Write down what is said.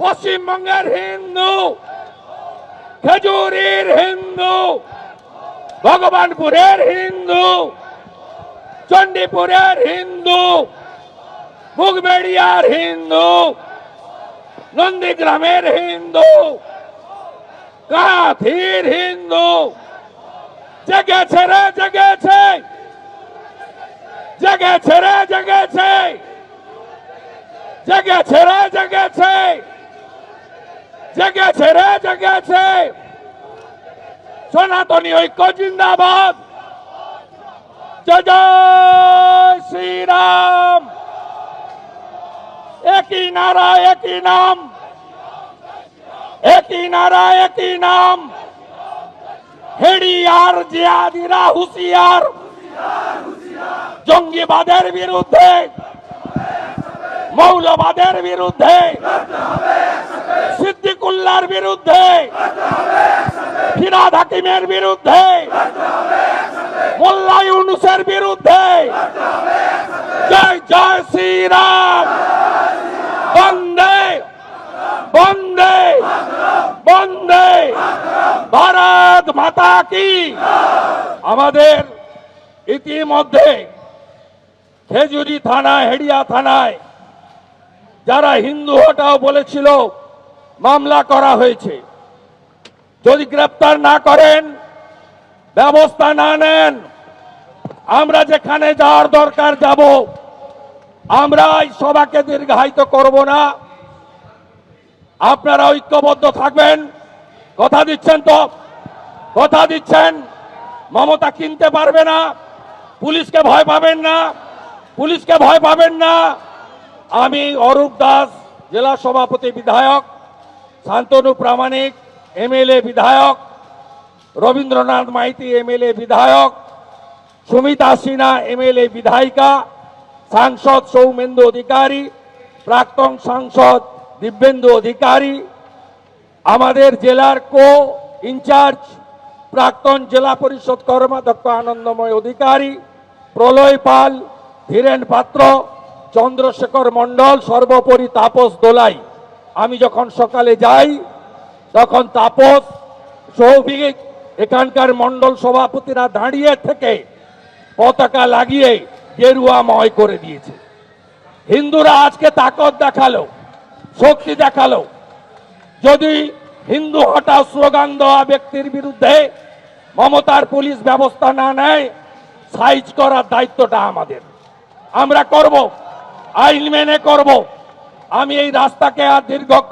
পশ্চিমবঙ্গের হিন্দু খেজুরির হিন্দু ভগবানপুরের হিন্দু চণ্ডীপুরের হিন্দু মুগবেড়িয়ার হিন্দু নন্দীগ্রামের হিন্দু কাথির হিন্দু জেগেছে রে জেগেছে জেগেছে রে জেগেছে জেগেছে রে জেগেছে জেগেছে রে, জেগেছে। সনাতনী ঐক্য জিন্দাবাদ। জয় শ্রীরাম। একই নারা, একই নাম। একই নারা, একই নাম। হেডিয়ার, জিয়াদিরা, হুঁশিয়ার। জঙ্গিবাদের বিরুদ্ধে। মৌলবাদের বিরুদ্ধে। সিদ্দিকুল্লার বিরুদ্ধে, ফিরাদ হাকিমের বিরুদ্ধে, মোল্লা ইউনুসের বিরুদ্ধে, জয় জয় শ্রীরাম। বন্দে বন্দে বন্দে। ভারত মাতা কি? আমাদের ইতিমধ্যে খেজুরি থানায়, হেডিয়া থানায় যারা হিন্দু হটাও বলেছিল মামলা করা হয়েছে। যদি গ্রেপ্তার না করেন, ব্যবস্থা না নেন, আমরা যেখানে যাওয়ার দরকার যাব আমরা এই সভাকে দীর্ঘায়িত করব না। আপনারা ঐক্যবদ্ধ থাকবেন। কথা দিচ্ছেন তো? কথা দিচ্ছেন? মমতা কিনতে পারবে না। পুলিশকে ভয় পাবেন না। পুলিশকে ভয় পাবেন না। আমি অরূপ দাস, জেলা সভাপতি বিধায়ক। শান্তনু প্রামাণিক, এমএলএ বিধায়ক, রবীন্দ্রনাথ মাইতি, এমএলএ বিধায়ক, সুমিতা সিনহা, এমএলএ বিধায়িকা, সাংসদ সৌমেন্দু অধিকারী, প্রাক্তন সাংসদ দিব্যেন্দু অধিকারী, আমাদের জেলার কো ইনচার্জ প্রাক্তন জেলা পরিষদ কর্মাধ্যক্ষ আনন্দময় অধিকারী, প্রলয় পাল, ধীরেন পাত্র, চন্দ্রশেখর মণ্ডল, সর্বোপরি তাপস দোলাই। আমি যখন সকালে যাই, তখন তাপস, সৌভিক, এখানকার মণ্ডল সভাপতিরা দাঁড়িয়ে থেকে পতাকা লাগিয়ে গেরুয়াময় করে দিয়েছে। হিন্দুরা আজকে তাকত দেখাল, শক্তি দেখাল। যদি হিন্দু হঠাৎ স্লোগান দেওয়া ব্যক্তির বিরুদ্ধে মমতার পুলিশ ব্যবস্থা না নেয়, সাইজ করার দায়িত্বটা আমাদের। আমরা করব, আইন মেনে করব। আমি এই রাস্তাকে আর দীর্ঘ